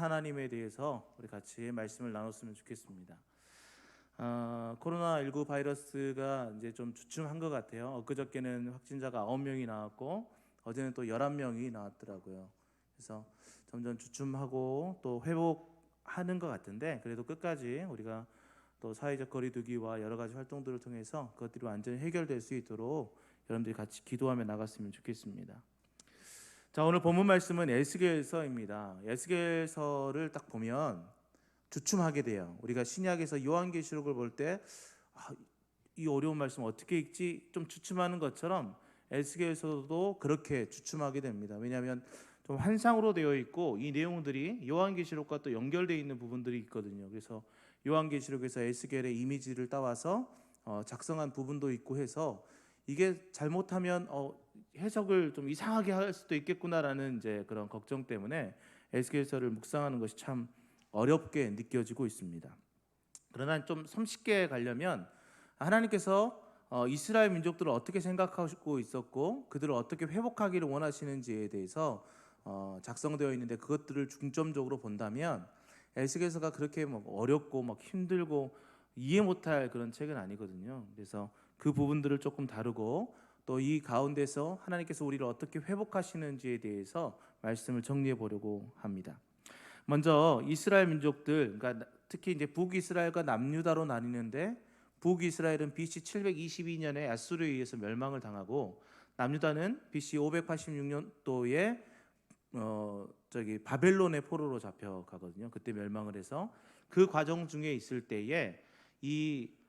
하나님에 대해서 우리 같이 말씀을 나눴으면 좋겠습니다. 어, 코로나 19 바이러스가 이제 좀 주춤한 것 같아요. 엊그저께는 확진자가 9명이 나왔고 어제는 또 11명이 나왔더라고요. 그래서 점점 주춤하고 또 회복하는 것 같은데 그래도 끝까지 우리가 또 사회적 거리두기와 여러 가지 활동들을 통해서 그것들이 완전히 해결될 수 있도록 여러분들이 같이 기도하며 나갔으면 좋겠습니다. 자 오늘 본문 말씀은 에스겔서입니다. 에스겔서를 딱 보면 주춤하게 돼요. 우리가 신약에서 요한계시록을 볼때 아, 이 어려운 말씀 어떻게 읽지 좀 주춤하는 것처럼 에스겔서도 그렇게 주춤하게 됩니다. 왜냐하면 좀 환상으로 되어 있고 이 내용들이 요한계시록과 또 연결되어 있는 부분들이 있거든요. 그래서 요한계시록에서 에스겔의 이미지를 따와서 어, 작성한 부분도 있고 해서 이게 잘못하면 어, 해석을 좀 이상하게 할 수도 있겠구나라는 이제 그런 걱정 때문에 에스겔서를 묵상하는 것이 참 어렵게 느껴지고 있습니다. 그러나 좀 섬쉽게 가려면 하나님께서 어, 이스라엘 민족들을 어떻게 생각하고 있었고 그들을 어떻게 회복하기를 원하시는지에 대해서 어, 작성되어 있는데 그것들을 중점적으로 본다면 에스겔서가 그렇게 막 어렵고 막 힘들고 이해 못할 그런 책은 아니거든요. 그래서 그 부분들을 조금 다루고 또 이 가운데서 하나님께서 우리를 어떻게 회복하시는지에 대해서 말씀을 정리해 보려고 합니다. 먼저 이스라엘 민족들, 그러니까 특히 이제 북이스라엘과 남유다로 나뉘는데 북이스라엘은 BC 722년에 아수르에 의해서 멸망을 당하고 남유다는 BC 586년도에 어 저기 바벨론의 포로로 잡혀 가거든요. 그때 멸망을 해서 그 과정 중에 있을 때에 이 어,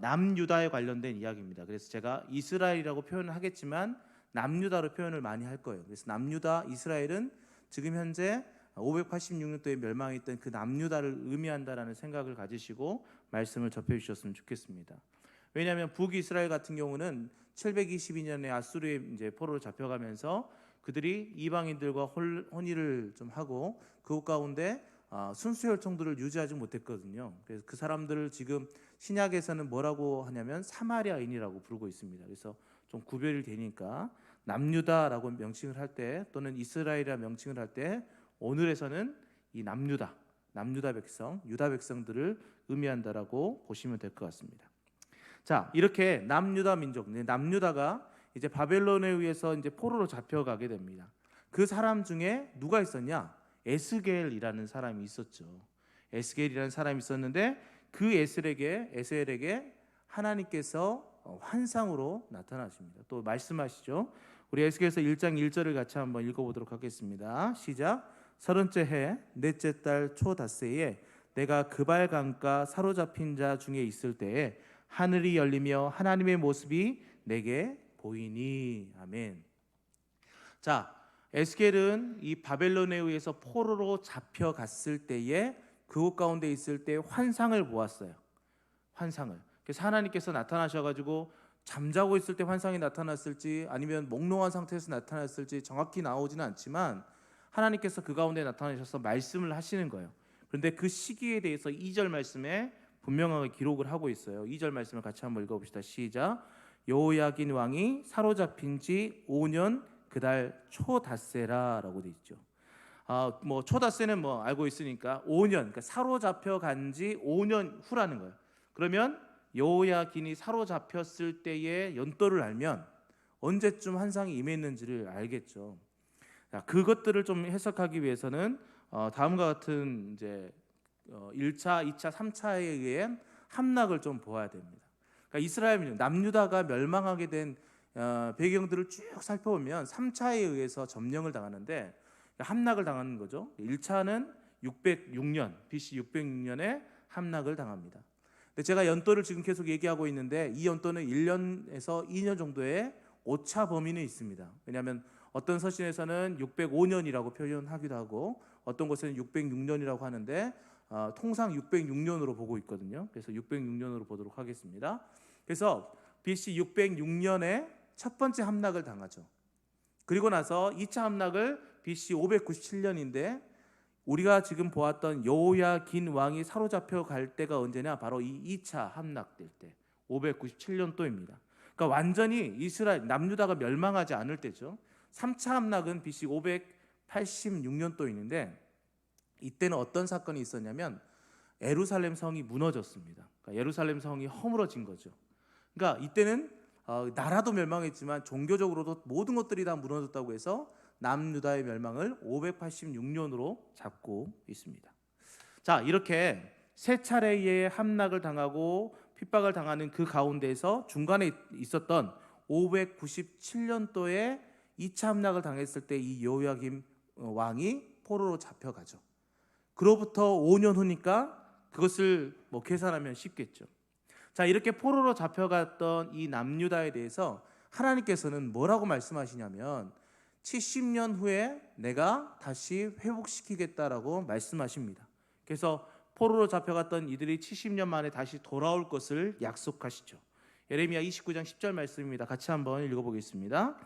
남유다에 관련된 이야기입니다. 그래서 제가 이스라엘이라고 표현을 하겠지만 남유다로 표현을 많이 할 거예요. 그래서 남유다 이스라엘은 지금 현재 586년도에 멸망했던 그 남유다를 의미한다라는 생각을 가지시고 말씀을 접해 주셨으면 좋겠습니다. 왜냐하면 북이스라엘 같은 경우는 722년에 아수르에 이제 포로로 잡혀가면서 그들이 이방인들과 홀- 혼인을 좀 하고 그곳 가운데 아, 순수 혈통들을 유지하지 못했거든요. 그래서 그 사람들을 지금 신약에서는 뭐라고 하냐면 사마리아인이라고 부르고 있습니다. 그래서 좀 구별이 되니까 남유다라고 명칭을 할 때 또는 이스라엘이라 명칭을 할 때 오늘에서는 이 남유다, 남유다 백성, 유다 백성들을 의미한다라고 보시면 될 것 같습니다. 자, 이렇게 남유다 민족, 네, 남유다가 이제 바벨론에 의해서 이제 포로로 잡혀가게 됩니다. 그 사람 중에 누가 있었냐? 에스겔이라는 사람이 있었죠. 에스겔이라는 사람이 있었는데 그 에스겔에게 에스겔에게 하나님께서 어, 환상으로 나타나십니다. 또 말씀하시죠. 우리 에스겔서 1장 1절을 같이 한번 읽어보도록 하겠습니다. 시작. 서른째 해 넷째 달 초닷새에 내가 그발 강가 사로잡힌 자 중에 있을 때에 하늘이 열리며 하나님의 모습이 내게 보이니 아멘. 자, 에스겔은 이 바벨론에 의해서 포로로 잡혀갔을 때에 그곳 가운데 있을 때 환상을 보았어요. 환상을. 그래서 하나님께서 나타나셔가지고 잠자고 있을 때 환상이 나타났을지 아니면 몽롱한 상태에서 나타났을지 정확히 나오지는 않지만 하나님께서 그 가운데 나타나셔서 말씀을 하시는 거예요. 그런데 그 시기에 대해서 2절 말씀에 분명하게 기록을 하고 있어요. 2절 말씀을 같이 한번 읽어봅시다. 시작. 여호야긴 왕이 사로잡힌 지 5년 그달 초닷새라라고 돼 있죠. 아, 뭐 초닷새는 뭐 알고 있으니까 5년, 그러니까 사로잡혀 간 지 5년 후라는 거예요. 그러면 여호야긴이 사로잡혔을 때의 연도를 알면 언제쯤 환상이 임했는지를 알겠죠. 자, 그것들을 좀 해석하기 위해서는 어, 다음과 같은 이제 어, 1차, 2차, 3차에 의한 함락을 좀 보아야 됩니다. 그러니까 이스라엘 남유다가 멸망하게 된 어, 배경들을 쭉 살펴보면 3차에 의해서 점령을 당하는데 함락을 당하는 거죠. 1차는 606년 BC 606년에 함락을 당합니다. 근데 제가 연도를 지금 계속 얘기하고 있는데 이 연도는 1년에서 2년 정도의 오차 범위는 있습니다. 왜냐하면 어떤 서신에서는 605년이라고 표현하기도 하고 어떤 곳에는 606년이라고 하는데 어, 통상 606년으로 보고 있거든요. 그래서 606년으로 보도록 하겠습니다. 그래서 BC 606년에 첫 번째 함락을 당하죠. 그리고 나서 2차 함락을 BC 597년인데 우리가 지금 보았던 여호야 긴 왕이 사로잡혀 갈 때가 언제냐? 바로 이 2차 함락될 때 597년도입니다. 그러니까 완전히 이스라엘 남유다가 멸망하지 않을 때죠. 3차 함락은 BC 586년도인데 이때는 어떤 사건이 있었냐면 예루살렘 성이 무너졌습니다. 그러니까 예루살렘 성이 허물어진 거죠. 그러니까 이때는 어, 나라도 멸망했지만 종교적으로도 모든 것들이 다 무너졌다고 해서 남유다의 멸망을 586년으로 잡고 있습니다. 자 이렇게 세 차례의 함락을 당하고 핍박을 당하는 그 가운데에서 중간에 있었던 597년도에 2차 함락을 당했을 때 이 여호야김 왕이 포로로 잡혀가죠. 그로부터 5년 후니까 그것을 뭐 계산하면 쉽겠죠. 자, 이렇게 포로로 잡혀갔던 이 남유다에 대해서 하나님께서는 뭐라고 말씀하시냐면 70년 후에 내가 다시 회복시키겠다라고 말씀하십니다. 그래서 포로로 잡혀갔던 이들이 70년 만에 다시 돌아올 것을 약속하시죠. 예레미야 29장 10절 말씀입니다. 같이 한번 읽어보겠습니다.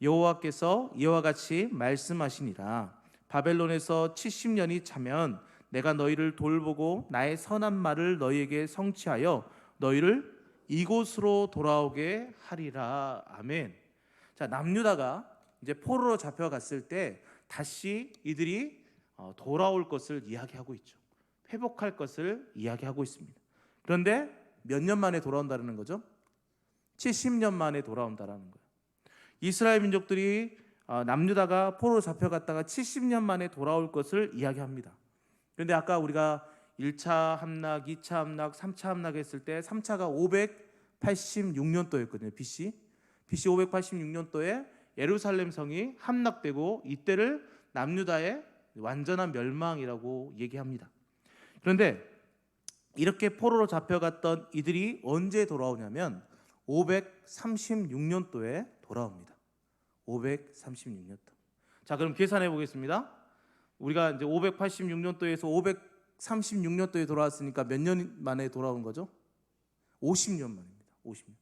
여호와께서 이와 같이 말씀하시니라 바벨론에서 70년이 차면 내가 너희를 돌보고 나의 선한 말을 너희에게 성취하여 너희를 이곳으로 돌아오게 하리라 아멘. 자 남유다가 이제 포로로 잡혀갔을 때 다시 이들이 어, 돌아올 것을 이야기하고 있죠. 회복할 것을 이야기하고 있습니다. 그런데 몇 년 만에 돌아온다는 거죠? 70년 만에 돌아온다라는 거예요. 이스라엘 민족들이 어, 남유다가 포로로 잡혀갔다가 70년 만에 돌아올 것을 이야기합니다. 그런데 아까 우리가 1차 함락, 2차 함락, 3차 함락 했을 때 3차가 586년도였거든요. BC. BC 586년도에 예루살렘 성이 함락되고 이때를 남유다의 완전한 멸망이라고 얘기합니다. 그런데 이렇게 포로로 잡혀갔던 이들이 언제 돌아오냐면 536년도에 돌아옵니다. 536년도. 자, 그럼 계산해 보겠습니다. 우리가 이제 586년도에서 536년도에 돌아왔으니까 몇 년 만에 돌아온 거죠? 50년 만입니다. 50년.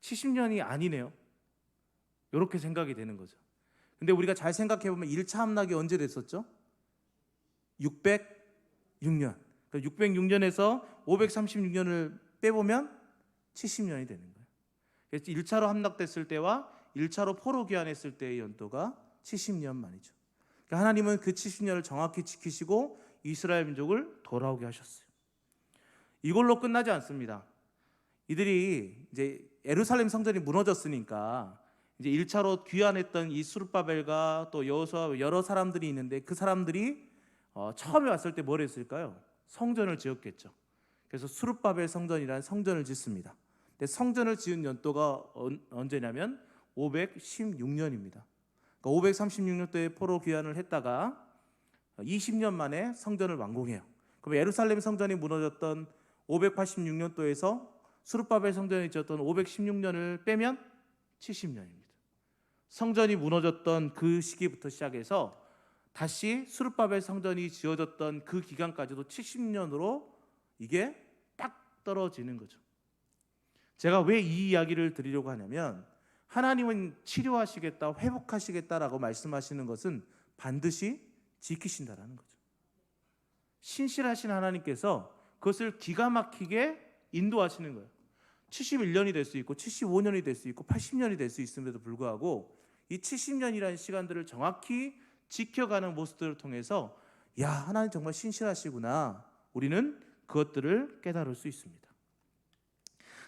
70년이 아니네요. 이렇게 생각이 되는 거죠. 근데 우리가 잘 생각해 보면 1차 함락이 언제 됐었죠? 606년. 그러니까 606년에서 536년을 빼보면 70년이 되는 거예요. 그래서 1차로 함락됐을 때와 1차로 포로 귀환했을 때의 연도가 70년 만이죠. 그러니까 하나님은 그 70년을 정확히 지키시고 이스라엘 민족을 돌아오게 하셨어요. 이걸로 끝나지 않습니다. 이들이 이제 예루살렘 성전이 무너졌으니까 이제 1차로 귀환했던 이 수르바벨과 또 여호수아 여러 사람들이 있는데 그 사람들이 어, 처음에 왔을 때 뭘 했을까요? 성전을 지었겠죠. 그래서 수르바벨 성전이라는 성전을 짓습니다. 근데 성전을 지은 연도가 언제냐면 516년입니다. 그러니까 536년도에 포로 귀환을 했다가 20년 만에 성전을 완공해요. 그럼 예루살렘 성전이 무너졌던 586년도에서 수르바벨 성전이 지었던 516년을 빼면 70년입니다. 성전이 무너졌던 그 시기부터 시작해서 다시 수르바벨 성전이 지어졌던 그 기간까지도 70년으로 이게 딱 떨어지는 거죠. 제가 왜 이 이야기를 드리려고 하냐면 하나님은 치료하시겠다, 회복하시겠다라고 말씀하시는 것은 반드시 지키신다라는 거죠. 신실하신 하나님께서 그것을 기가 막히게 인도하시는 거예요. 71년이 될 수 있고 75년이 될 수 있고 80년이 될 수 있음에도 불구하고 이 70년이라는 시간들을 정확히 지켜가는 모습들을 통해서 야 하나님 정말 신실하시구나 우리는 그것들을 깨달을 수 있습니다.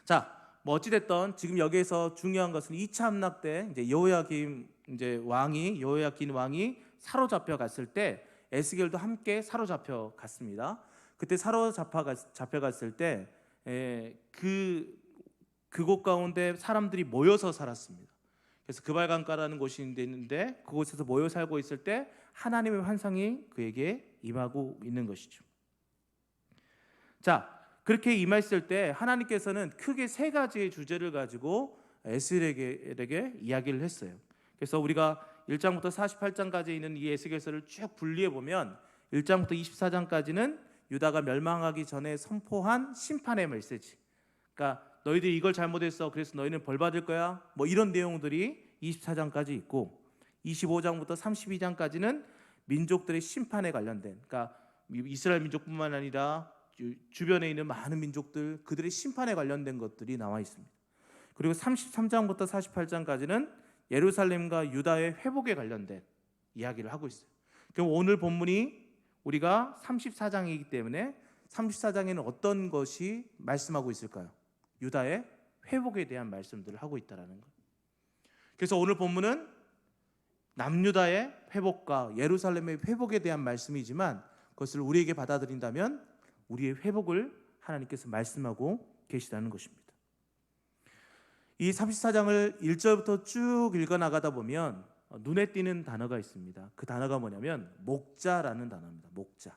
자, 뭐 어찌 됐던 지금 여기에서 중요한 것은 2차 함락 때 이제 여호야김 이제 왕이 여호야긴 왕이 사로잡혀 갔을 때 에스겔도 함께 사로잡혀 갔습니다. 그때 사로잡혀 잡혀 갔을 때그 그곳 가운데 사람들이 모여서 살았습니다. 그래서 그발강가라는 곳이 있는데 그곳에서 모여 살고 있을 때 하나님의 환상이 그에게 임하고 있는 것이죠. 자, 그렇게 임했을 때 하나님께서는 크게 세 가지의 주제를 가지고 에스겔에게 이야기를 했어요. 그래서 우리가 1장부터 48장까지 있는 이 에스겔서를 쭉 분리해 보면 1장부터 24장까지는 유다가 멸망하기 전에 선포한 심판의 메시지. 그러니까 너희들이 이걸 잘못했어. 그래서 너희는 벌 받을 거야. 뭐 이런 내용들이 24장까지 있고 25장부터 32장까지는 민족들의 심판에 관련된 그러니까 이스라엘 민족뿐만 아니라 주변에 있는 많은 민족들 그들의 심판에 관련된 것들이 나와 있습니다. 그리고 33장부터 48장까지는 예루살렘과 유다의 회복에 관련된 이야기를 하고 있어요. 그럼 오늘 본문이 우리가 34장이기 때문에 34장에는 어떤 것이 말씀하고 있을까요? 유다의 회복에 대한 말씀들을 하고 있다라는 것. 그래서 오늘 본문은 남유다의 회복과 예루살렘의 회복에 대한 말씀이지만 그것을 우리에게 받아들인다면 우리의 회복을 하나님께서 말씀하고 계시다는 것입니다. 이 34장을 1절부터 쭉 읽어 나가다 보면 눈에 띄는 단어가 있습니다. 그 단어가 뭐냐면 목자라는 단어입니다. 목자.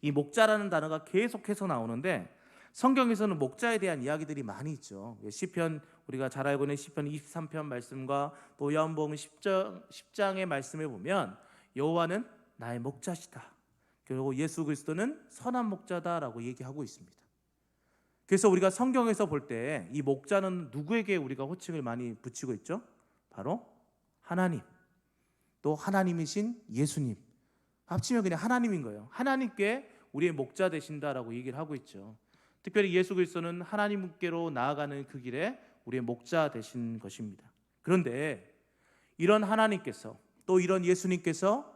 이 목자라는 단어가 계속해서 나오는데 성경에서는 목자에 대한 이야기들이 많이 있죠. 예, 시편 우리가 잘 알고 있는 시편 23편 말씀과 또 요한복음 10장 10장의 말씀에 보면 여호와는 나의 목자시다. 그리고 예수 그리스도는 선한 목자다라고 얘기하고 있습니다. 그래서 우리가 성경에서 볼 때 이 목자는 누구에게 우리가 호칭을 많이 붙이고 있죠? 바로 하나님. 또 하나님이신 예수님. 합치면 그냥 하나님인 거예요. 하나님께 우리의 목자 되신다라고 얘기를 하고 있죠. 특별히 예수 그리스도는 하나님께로 나아가는 그 길에 우리의 목자 되신 것입니다. 그런데 이런 하나님께서 또 이런 예수님께서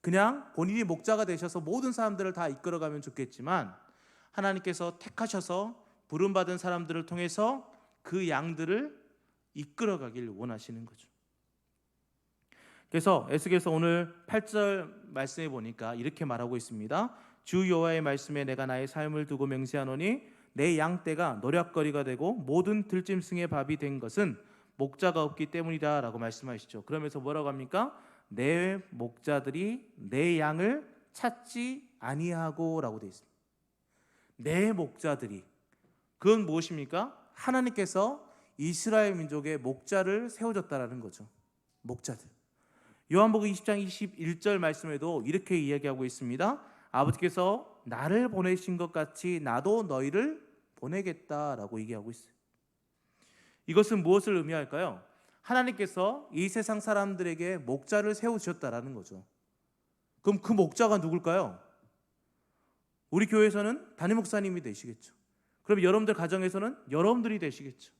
그냥 본인이 목자가 되셔서 모든 사람들을 다 이끌어가면 좋겠지만 하나님께서 택하셔서 부름받은 사람들을 통해서 그 양들을 이끌어가길 원하시는 거죠. 그래서 에스겔서 오늘 8절 말씀해 보니까 이렇게 말하고 있습니다. 주 여호와의 말씀에 내가 나의 삶을 두고 맹세하노니 내 양떼가 노략거리가 되고 모든 들짐승의 밥이 된 것은 목자가 없기 때문이다라고 말씀하시죠. 그러면서 뭐라고 합니까? 내 목자들이 내 양을 찾지 아니하고라고 되어 있습니다. 내 목자들이 그건 무엇입니까? 하나님께서 이스라엘 민족의 목자를 세워줬다라는 거죠. 목자들. 요한복음 20장 21절 말씀에도 이렇게 이야기하고 있습니다. 아버지께서 나를 보내신 것 같이 나도 너희를 보내겠다라고 얘기하고 있어요. 이것은 무엇을 의미할까요? 하나님께서 이 세상 사람들에게 목자를 세우셨다라는 거죠. 그럼 그 목자가 누굴까요? 우리 교회에서는 담임 목사님이 되시겠죠. 그럼 여러분들 가정에서는 여러분들이 되시겠죠.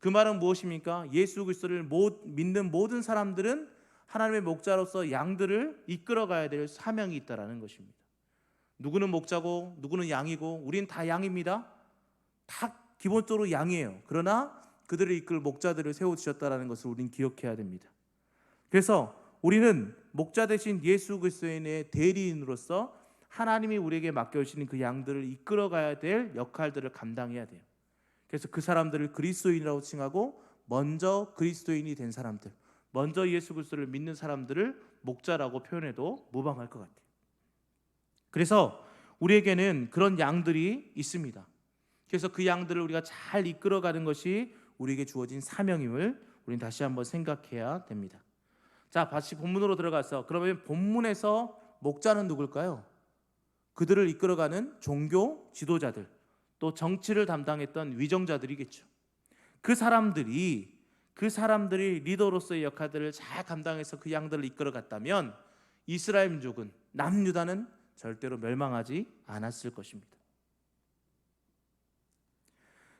그 말은 무엇입니까? 예수 그리스도를 믿는 모든 사람들은 하나님의 목자로서 양들을 이끌어 가야 될 사명이 있다라는 것입니다. 누구는 목자고 누구는 양이고 우린 다 양입니다. 다 기본적으로 양이에요. 그러나 그들을 이끌 목자들을 세워 주셨다라는 것을 우리는 기억해야 됩니다. 그래서 우리는 목자 대신 예수 그리스도인의 대리인으로서 하나님이 우리에게 맡겨 주시는 그 양들을 이끌어 가야 될 역할들을 감당해야 돼요. 그래서 그 사람들을 그리스도인이라고 칭하고 먼저 그리스도인이 된 사람들, 먼저 예수 그리스도를 믿는 사람들을 목자라고 표현해도 무방할 것 같아요. 그래서 우리에게는 그런 양들이 있습니다. 그래서 그 양들을 우리가 잘 이끌어가는 것이 우리에게 주어진 사명임을 우리는 다시 한번 생각해야 됩니다. 자, 다시 본문으로 들어가서 그러면 본문에서 목자는 누굴까요? 그들을 이끌어가는 종교 지도자들, 또 정치를 담당했던 위정자들이겠죠. 그 사람들이 그 사람들이 리더로서의 역할들을 잘 감당해서 그 양들을 이끌어갔다면 이스라엘 민족은 남유다는 절대로 멸망하지 않았을 것입니다.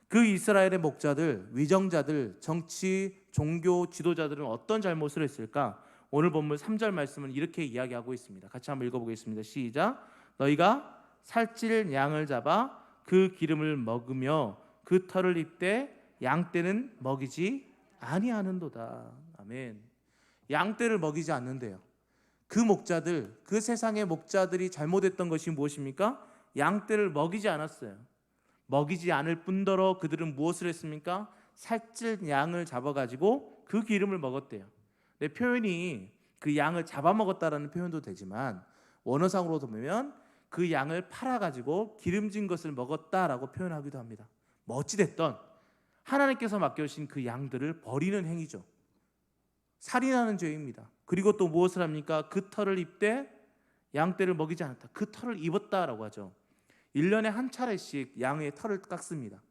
그 이스라엘의 목자들, 위정자들, 정치, 종교 지도자들은 어떤 잘못을 했을까? 오늘 본문 3절 말씀은 이렇게 이야기하고 있습니다. 같이 한번 읽어보겠습니다. 시작. 너희가 살찔 양을 잡아 그 기름을 먹으며 그 털을 입되 양 떼는 먹이지 아니하는도다. 아멘. 양 떼를 먹이지 않는데요. 그 목자들, 그 세상의 목자들이 잘못했던 것이 무엇입니까? 양떼를 먹이지 않았어요. 먹이지 않을 뿐더러 그들은 무엇을 했습니까? 살찔 양을 잡아가지고 그 기름을 먹었대요. 내 표현이 그 양을 잡아먹었다라는 표현도 되지만 원어상으로 보면 그 양을 팔아가지고 기름진 것을 먹었다라고 표현하기도 합니다. 뭐 어찌됐던 하나님께서 맡겨주신 그 양들을 버리는 행위죠. 살인하는 죄입니다. 그리고 또 무엇을 합니까? 그 털을 입되 양떼를 먹이지 않았다. 그 털을 입었다라고 하죠. 1년에 한 차례씩 양의 털을 깎습니다.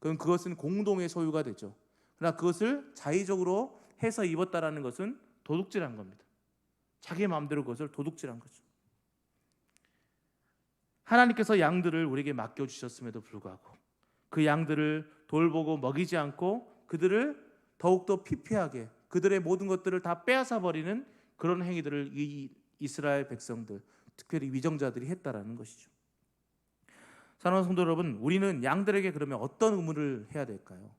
그럼 그것은 공동의 소유가 되죠. 그러나 그것을 자의적으로 해서 입었다라는 것은 도둑질한 겁니다. 자기 마음대로 그것을 도둑질한 거죠. 하나님께서 양들을 우리에게 맡겨 주셨음에도 불구하고 그 양들을 돌보고 먹이지 않고 그들을 더욱더 피폐하게 그들의 모든 것들을 다 빼앗아 버리는 그런 행위들을 이 이스라엘 백성들 특별히 위정자들이 했다라는 것이죠. 사랑하는 성도 여러분, 우리는 양들에게 그러면 어떤 의무를 해야 될까요?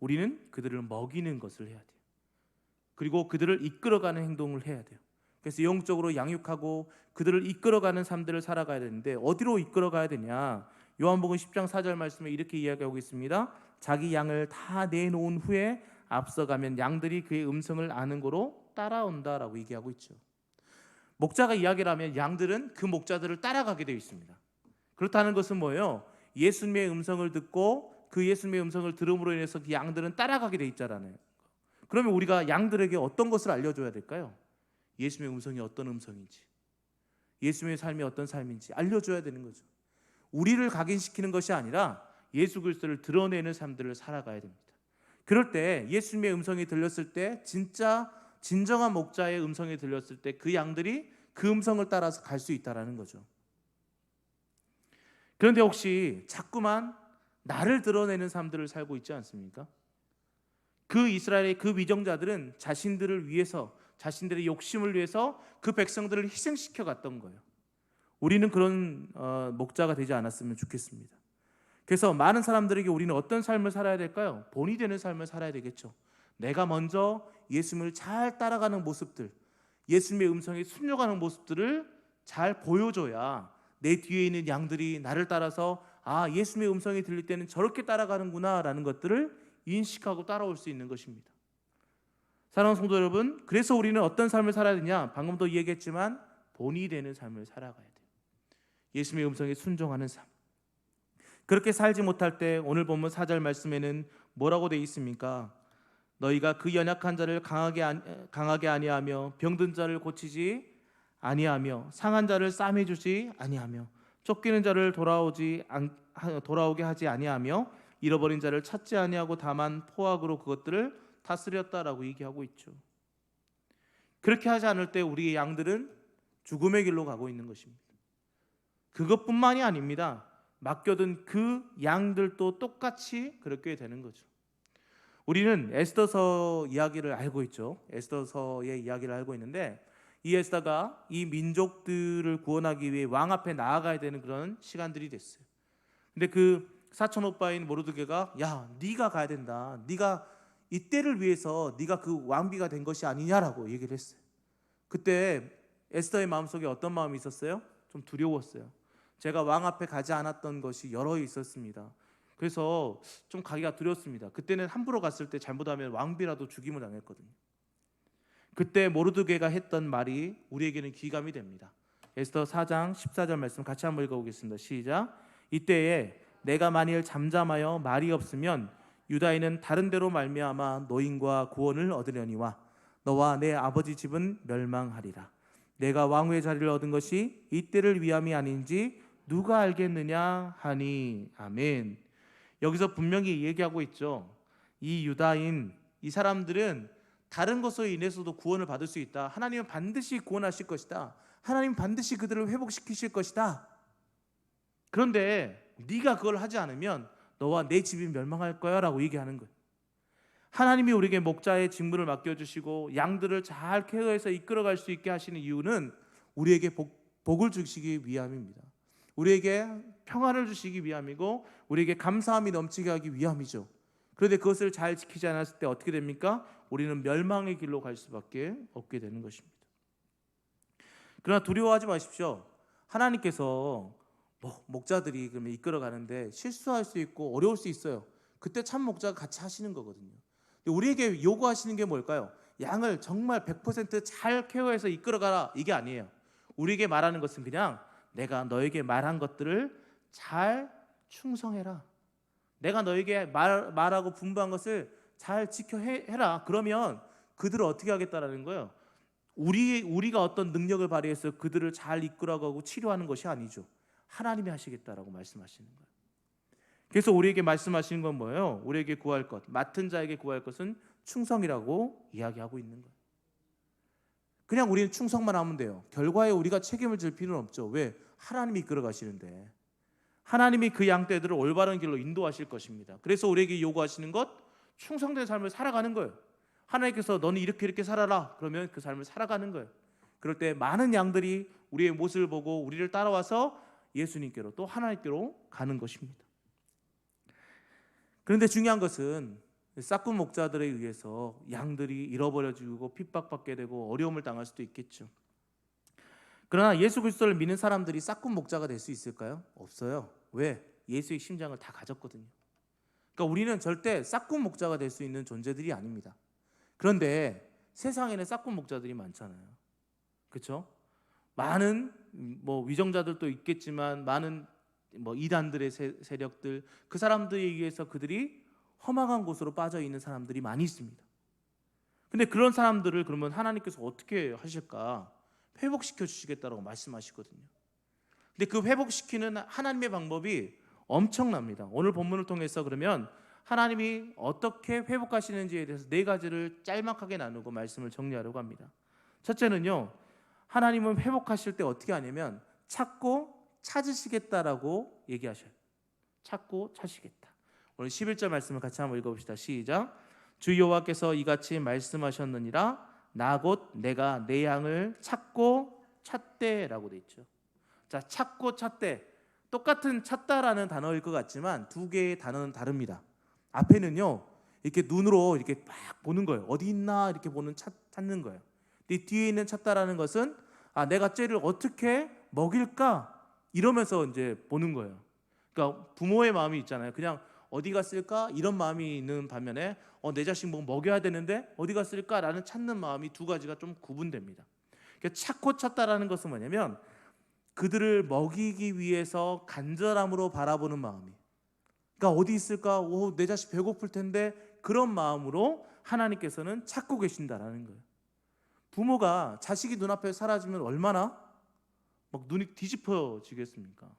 우리는 그들을 먹이는 것을 해야 돼요. 그리고 그들을 이끌어가는 행동을 해야 돼요. 그래서 영적으로 양육하고 그들을 이끌어가는 삶들을 살아가야 되는데 어디로 이끌어가야 되냐? 요한복음 10장 4절 말씀에 이렇게 이야기하고 있습니다. 자기 양을 다 내놓은 후에 앞서가면 양들이 그의 음성을 아는 거로 따라온다라고 얘기하고 있죠. 목자가 이야기를 하면 양들은 그 목자들을 따라가게 되어 있습니다. 그렇다는 것은 뭐예요? 예수님의 음성을 듣고 그 예수님의 음성을 들음으로 인해서 그 양들은 따라가게 돼 있잖아요. 그러면 우리가 양들에게 어떤 것을 알려줘야 될까요? 예수님의 음성이 어떤 음성인지, 예수님의 삶이 어떤 삶인지 알려줘야 되는 거죠. 우리를 각인시키는 것이 아니라 예수 그리스도를 드러내는 삶들을 살아가야 됩니다. 그럴 때 예수님의 음성이 들렸을 때 진짜 진정한 목자의 음성이 들렸을 때 그 양들이 그 음성을 따라서 갈 수 있다라는 거죠. 그런데 혹시 자꾸만 나를 드러내는 삶들을 살고 있지 않습니까? 그 이스라엘의 그 위정자들은 자신들을 위해서 자신들의 욕심을 위해서 그 백성들을 희생시켜 갔던 거예요. 우리는 그런 어, 목자가 되지 않았으면 좋겠습니다. 그래서 많은 사람들에게 우리는 어떤 삶을 살아야 될까요? 본이 되는 삶을 살아야 되겠죠. 내가 먼저 예수님을 잘 따라가는 모습들, 예수님의 음성에 순종하는 모습들을 잘 보여줘야 내 뒤에 있는 양들이 나를 따라서 아 예수님의 음성이 들릴 때는 저렇게 따라가는구나라는 것들을 인식하고 따라올 수 있는 것입니다. 사랑하는 성도 여러분, 그래서 우리는 어떤 삶을 살아야 되냐? 방금도 얘기했지만 본이 되는 삶을 살아가야 돼요. 예수님의 음성에 순종하는 삶. 그렇게 살지 못할 때 오늘 본문 4절 말씀에는 뭐라고 되어 있습니까? 너희가 그 연약한 자를 강하게 강하게 아니하며 병든 자를 고치지 아니하며 상한 자를 싸매 주지 아니하며 쫓기는 자를 돌아오지 안, 돌아오게 하지 아니하며 잃어버린 자를 찾지 아니하고 다만 포악으로 그것들을 다스렸다라고 얘기하고 있죠. 그렇게 하지 않을 때 우리의 양들은 죽음의 길로 가고 있는 것입니다. 그것뿐만이 아닙니다. 맡겨둔 그 양들도 똑같이 그렇게 되는 거죠. 우리는 에스더서 이야기를 알고 있죠. 에스더서의 이야기를 알고 있는데 이 에스더가 이 민족들을 구원하기 위해 왕 앞에 나아가야 되는 그런 시간들이 됐어요. 근데 그 사촌 오빠인 모르드게가 야, 네가 가야 된다. 네가 이때를 위해서 네가 그 왕비가 된 것이 아니냐라고 얘기를 했어요. 그때 에스더의 마음속에 어떤 마음이 있었어요? 좀 두려웠어요. 제가 왕 앞에 가지 않았던 것이 여러 있었습니다. 그래서 좀 가기가 두렵습니다. 그때는 함부로 갔을 때 잘못하면 왕비라도 죽임을 당했거든요. 그때 모르드게가 했던 말이 우리에게는 귀감이 됩니다. 에스더 4장 14절 말씀 같이 한번 읽어보겠습니다. 시작. 이때에 내가 만일 잠잠하여 말이 없으면 유다인은 다른 데로 말미암아 노인과 구원을 얻으려니와 너와 내 아버지 집은 멸망하리라. 내가 왕후의 자리를 얻은 것이 이때를 위함이 아닌지 누가 알겠느냐 하니 아멘. 여기서 분명히 얘기하고 있죠. 이 유다인 이 사람들은 다른 것으로 인해서도 구원을 받을 수 있다. 하나님은 반드시 구원하실 것이다. 하나님 반드시 그들을 회복시키실 것이다. 그런데 네가 그걸 하지 않으면 너와 내 집이 멸망할 거야라고 얘기하는 거예요. 하나님이 우리에게 목자의 직무를 맡겨 주시고 양들을 잘 케어해서 이끌어갈 수 있게 하시는 이유는 우리에게 복, 복을 주시기 위함입니다. 우리에게 평안을 주시기 위함이고 우리에게 감사함이 넘치게 하기 위함이죠. 그런데 그것을 잘 지키지 않았을 때 어떻게 됩니까? 우리는 멸망의 길로 갈 수밖에 없게 되는 것입니다. 그러나 두려워하지 마십시오. 하나님께서 뭐, 목자들이 그러면 이끌어 가는데 실수할 수 있고 어려울 수 있어요. 그때 참 목자가 같이 하시는 거거든요. 우리에게 요구하시는 게 뭘까요? 양을 정말 100%잘 케어해서 이끌어 가라. 이게 아니에요. 우리에게 말하는 것은 그냥 내가 너에게 말한 것들을 잘 충성해라. 내가 너에게 말, 말하고 분부한 것을 잘 지켜 해, 라 그러면 그들을 어떻게 하겠다라는 거예요. 우리 우리가 어떤 능력을 발휘해서 그들을 잘 이끌어가고 치료하는 것이 아니죠. 하나님이 하시겠다라고 말씀하시는 거예요. 그래서 우리에게 말씀하시는 건 뭐예요? 우리에게 구할 것, 맡은 자에게 구할 것은 충성이라고 이야기하고 있는 거예요. 그냥 우리는 충성만 하면 돼요. 결과에 우리가 책임을 질 필요는 없죠. 왜? 하나님이 이끌어 가시는데. 하나님이 그 양떼들을 올바른 길로 인도하실 것입니다. 그래서 우리에게 요구하시는 것 충성된 삶을 살아가는 거예요. 하나님께서 너는 이렇게 이렇게 살아라. 그러면 그 삶을 살아가는 거예요. 그럴 때 많은 양들이 우리의 모습을 보고 우리를 따라와서 예수님께로 또 하나님께로 가는 것입니다. 그런데 중요한 것은 싹군 목자들에 의해서 양들이 잃어버려지고 핍박받게 되고 어려움을 당할 수도 있겠죠. 그러나 예수 그리스도를 믿는 사람들이 싹군 목자가 될 수 있을까요? 없어요. 왜? 예수의 심장을 다 가졌거든요. 그러니까 우리는 절대 싹군 목자가 될 수 있는 존재들이 아닙니다. 그런데 세상에는 싹군 목자들이 많잖아요. 그렇죠? 많은 뭐 위정자들도 있겠지만 많은 뭐 이단들의 세, 세력들 그 사람들에 의해서 그들이 험악한 곳으로 빠져 있는 사람들이 많이 있습니다. 근데 그런 사람들을 그러면 하나님께서 어떻게 하실까? 회복시켜 주시겠다라고 말씀하시거든요. 근데 그 회복시키는 하나님의 방법이 엄청납니다. 오늘 본문을 통해서 그러면 하나님이 어떻게 회복하시는지에 대해서 네 가지를 짤막하게 나누고 말씀을 정리하려고 합니다. 첫째는요. 하나님은 회복하실 때 어떻게 하냐면 찾고 찾으시겠다라고 얘기하셔요. 찾고 찾으시겠다. 오늘 11절 말씀을 같이 한번 읽어봅시다. 시작. 주 여호와께서 이같이 말씀하셨느니라 나 곧 내가 내 양을 찾고 찾대라고 돼 있죠. 자, 찾고 찾대. 똑같은 찾다라는 단어일 것 같지만 두 개의 단어는 다릅니다. 앞에는요. 이렇게 눈으로 이렇게 막 보는 거예요. 어디 있나 이렇게 보는 찾, 찾는 거예요. 근데 뒤에 있는 찾다라는 것은 아, 내가 쟤를 어떻게 먹일까 이러면서 이제 보는 거예요. 그러니까 부모의 마음이 있잖아요. 그냥 어디 갔을까 이런 마음이 있는 반면에 어, 내 자식 뭐 먹여야 되는데 어디 갔을까라는 찾는 마음이 두 가지가 좀 구분됩니다. 그러니까 찾고 찾다라는 것은 뭐냐면 그들을 먹이기 위해서 간절함으로 바라보는 마음이. 그러니까 어디 있을까? 오, 내 자식 배고플 텐데 그런 마음으로 하나님께서는 찾고 계신다라는 거예요. 부모가 자식이 눈앞에 사라지면 얼마나 막 눈이 뒤집어지겠습니까?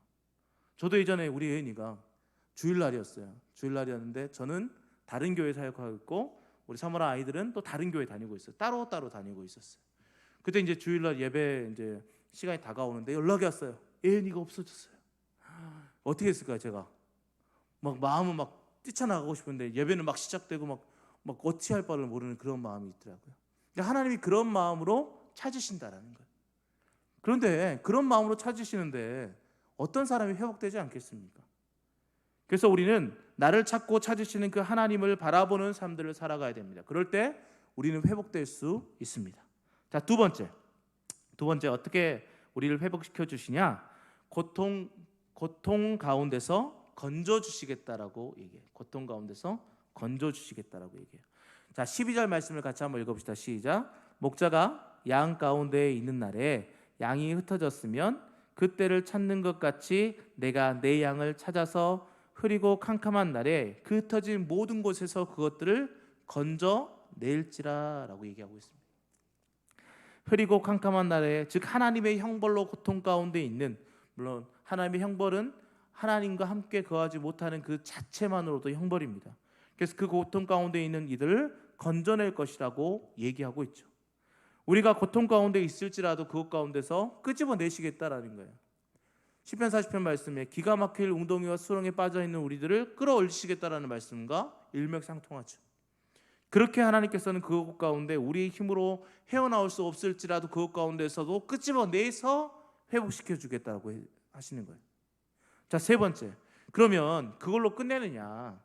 저도 예전에 우리 애인이가 주일날이었어요. 주일날이었는데 저는 다른 교회 사역하고 있고 우리 사모라 아이들은 또 다른 교회 다니고 있어요. 따로 따로 다니고 있었어요. 그때 이제 주일날 예배 이제 시간이 다가오는데 연락이 왔어요. 애인이가 없어졌어요. 어떻게 했을까요, 제가? 막 마음은 막 뛰쳐나가고 싶은데 예배는 막 시작되고 막, 막 어찌 할 바를 모르는 그런 마음이 있더라고요. 하나님이 그런 마음으로 찾으신다라는 거예요. 그런데 그런 마음으로 찾으시는데 어떤 사람이 회복되지 않겠습니까? 그래서 우리는 나를 찾고 찾으시는 그 하나님을 바라보는 삶들을 살아가야 됩니다. 그럴 때 우리는 회복될 수 있습니다. 자, 두 번째. 두 번째 어떻게 우리를 회복시켜 주시냐? 고통 고통 가운데서 건져 주시겠다라고 얘기해요. 고통 가운데서 건져 주시겠다라고 얘기해요. 자, 12절 말씀을 같이 한번 읽어 봅시다. 시작. 목자가 양 가운데에 있는 날에 양이 흩어졌으면 그때를 찾는 것 같이 내가 내 양을 찾아서 흐리고 캄캄한 날에 그 흩어진 모든 곳에서 그것들을 건져 낼지라라고 얘기하고 있습니다. 흐리고 캄캄한 날에 즉 하나님의 형벌로 고통 가운데 있는 물론 하나님의 형벌은 하나님과 함께 거하지 못하는 그 자체만으로도 형벌입니다. 그래서 그 고통 가운데 있는 이들을 건져낼 것이라고 얘기하고 있죠. 우리가 고통 가운데 있을지라도 그것 가운데서 끄집어 내시겠다라는 거예요. 시편 40편 말씀에 기가 막힐 웅덩이와 수렁에 빠져 있는 우리들을 끌어올리시겠다라는 말씀과 일맥상통하죠. 그렇게 하나님께서는 그것 가운데 우리의 힘으로 헤어나올 수 없을지라도 그것 가운데서도 끄집어 내서 회복시켜 주겠다고 하시는 거예요. 자, 세 번째. 그러면 그걸로 끝내느냐?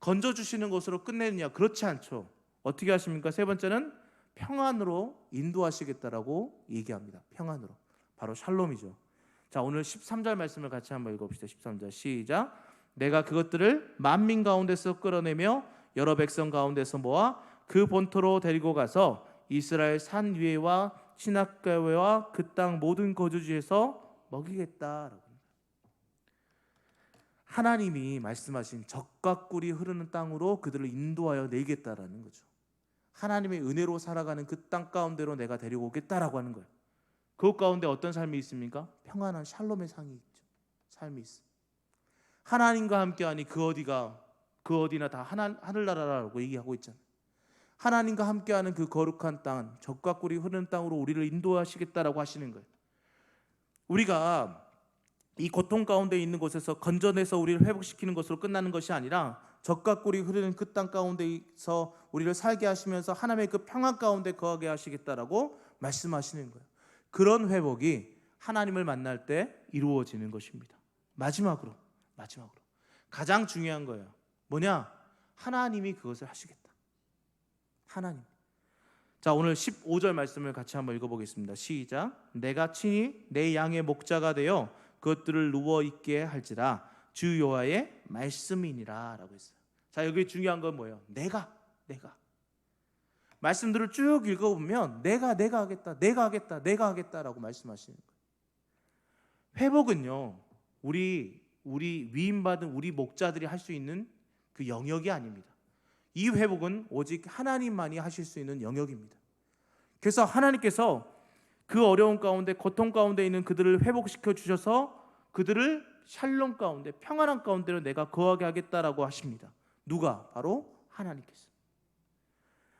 건져 주시는 것으로 끝내느냐? 그렇지 않죠. 어떻게 하십니까? 세 번째는 평안으로 인도하시겠다라고 얘기합니다. 평안으로. 바로 샬롬이죠. 자, 오늘 13절 말씀을 같이 한번 읽어 봅시다. 13절. 시작. 내가 그것들을 만민 가운데서 끌어내며 여러 백성 가운데서 모아 그 본토로 데리고 가서 이스라엘 산 위에와 신학가회와 그 땅 모든 거주지에서 먹이겠다라고. 하나님이 말씀하신 적과 꿀이 흐르는 땅으로 그들을 인도하여 내겠다라는 거죠. 하나님의 은혜로 살아가는 그 땅 가운데로 내가 데리고 오겠다라고 하는 거예요. 그 가운데 어떤 삶이 있습니까? 평안한 샬롬의 상이 있죠. 삶이 있어. 하나님과 함께하니 그 어디가 그 어디나 다 하나, 하늘나라라고 얘기하고 있잖아요. 하나님과 함께하는 그 거룩한 땅, 적과 꿀이 흐르는 땅으로 우리를 인도하시겠다라고 하시는 거예요. 우리가 이 고통 가운데 있는 곳에서 건져내서 우리를 회복시키는 것으로 끝나는 것이 아니라 적과 꿀이 흐르는 그 땅 가운데서 우리를 살게 하시면서 하나님의 그 평안 가운데 거하게 하시겠다라고 말씀하시는 거예요. 그런 회복이 하나님을 만날 때 이루어지는 것입니다. 마지막으로 마지막으로 가장 중요한 거예요. 뭐냐? 하나님이 그것을 하시겠다. 하나님. 자, 오늘 15절 말씀을 같이 한번 읽어 보겠습니다. 시작. 내가 친히 내 양의 목자가 되어 그것들을 누워 있게 할지라 주 여호와의 말씀이니라라고 했어요. 자, 여기 중요한 건 뭐예요? 내가 내가 말씀들을 쭉 읽어 보면 내가 내가 하겠다. 내가 하겠다. 내가 하겠다라고 말씀하시는 거예요. 회복은요. 우리 우리 위임 받은 우리 목자들이 할 수 있는 그 영역이 아닙니다. 이 회복은 오직 하나님만이 하실 수 있는 영역입니다. 그래서 하나님께서 그 어려운 가운데 고통 가운데 있는 그들을 회복시켜 주셔서 그들을 샬롬 가운데 평안한 가운데로 내가 거하게 하겠다라고 하십니다. 누가 바로 하나님께서.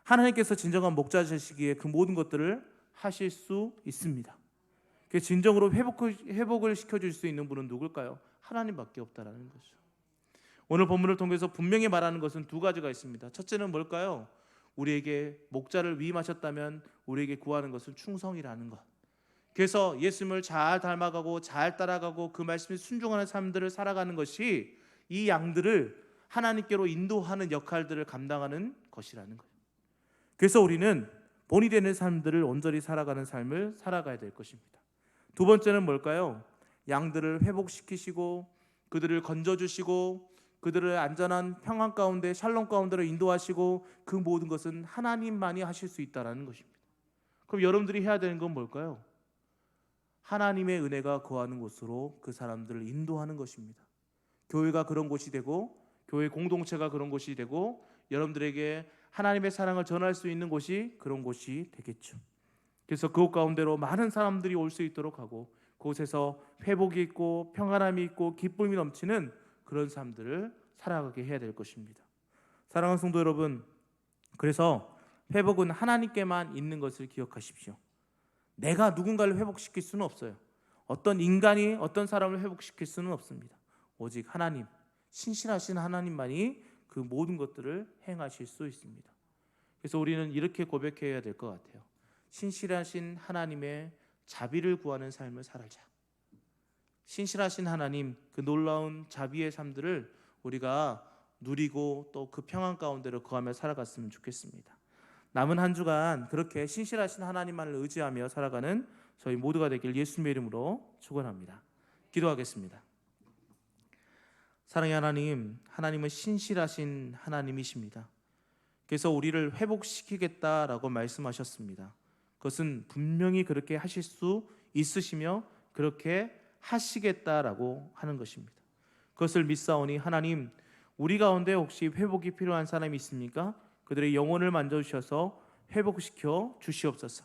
하나님께서 진정한 목자시기에 그 모든 것들을 하실 수 있습니다. 그 진정으로 회복을, 회복을 시켜줄 수 있는 분은 누굴까요? 하나님밖에 없다라는 거죠. 오늘 본문을 통해서 분명히 말하는 것은 두 가지가 있습니다. 첫째는 뭘까요? 우리에게 목자를 위임하셨다면 우리에게 구하는 것은 충성이라는 것. 그래서 예수님을 잘 닮아가고 잘 따라가고 그 말씀에 순종하는 삶들을 살아가는 것이 이 양들을 하나님께로 인도하는 역할들을 감당하는 것이라는 거예요. 그래서 우리는 본이 되는 삶들을 온전히 살아가는 삶을 살아가야 될 것입니다. 두 번째는 뭘까요? 양들을 회복시키시고 그들을 건져 주시고 그들을 안전한 평안 가운데 샬롬 가운데로 인도하시고 그 모든 것은 하나님만이 하실 수 있다라는 것입니다. 그럼 여러분들이 해야 되는 건 뭘까요? 하나님의 은혜가 거하는 곳으로 그 사람들을 인도하는 것입니다. 교회가 그런 곳이 되고 교회 공동체가 그런 곳이 되고 여러분들에게 하나님의 사랑을 전할 수 있는 곳이 그런 곳이 되겠죠. 그래서 그곳 가운데로 많은 사람들이 올 수 있도록 하고 그곳에서 회복이 있고 평안함이 있고 기쁨이 넘치는 그런 삶들을 살아가게 해야 될 것입니다. 사랑하는 성도 여러분, 그래서 회복은 하나님께만 있는 것을 기억하십시오. 내가 누군가를 회복시킬 수는 없어요. 어떤 인간이 어떤 사람을 회복시킬 수는 없습니다. 오직 하나님, 신실하신 하나님만이 그 모든 것들을 행하실 수 있습니다. 그래서 우리는 이렇게 고백해야 될 것 같아요. 신실하신 하나님의 자비를 구하는 삶을 살자. 신실하신 하나님 그 놀라운 자비의 삶들을 우리가 누리고 또 그 평안 가운데로 거하며 살아갔으면 좋겠습니다. 남은 한 주간 그렇게 신실하신 하나님만을 의지하며 살아가는 저희 모두가 되길 예수님의 이름으로 축원합니다. 기도하겠습니다. 사랑의 하나님, 하나님은 신실하신 하나님이십니다. 그래서 우리를 회복시키겠다라고 말씀하셨습니다. 그것은 분명히 그렇게 하실 수 있으시며 그렇게 하시겠다라고 하는 것입니다. 그것을 믿사오니 하나님 우리 가운데 혹시 회복이 필요한 사람이 있습니까? 그들의 영혼을 만져 주셔서 회복시켜 주시옵소서.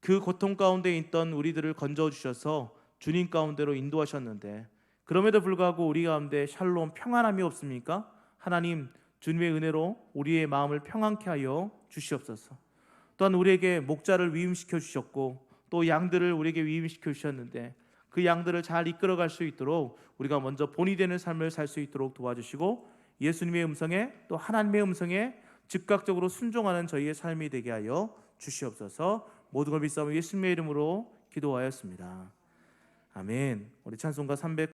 그 고통 가운데 있던 우리들을 건져 주셔서 주님 가운데로 인도하셨는데 그럼에도 불구하고 우리 가운데 샬롬 평안함이 없습니까? 하나님 주님의 은혜로 우리의 마음을 평안케 하여 주시옵소서. 또한 우리에게 목자를 위임시켜 주셨고 또 양들을 우리에게 위임시켜 주셨는데 그 양들을 잘 이끌어갈 수 있도록 우리가 먼저 본이 되는 삶을 살 수 있도록 도와주시고 예수님의 음성에 또 하나님의 음성에 즉각적으로 순종하는 저희의 삶이 되게 하여 주시옵소서. 모든 걸 믿사오며 예수님의 이름으로 기도하였습니다. 아멘. 우리 찬송가 300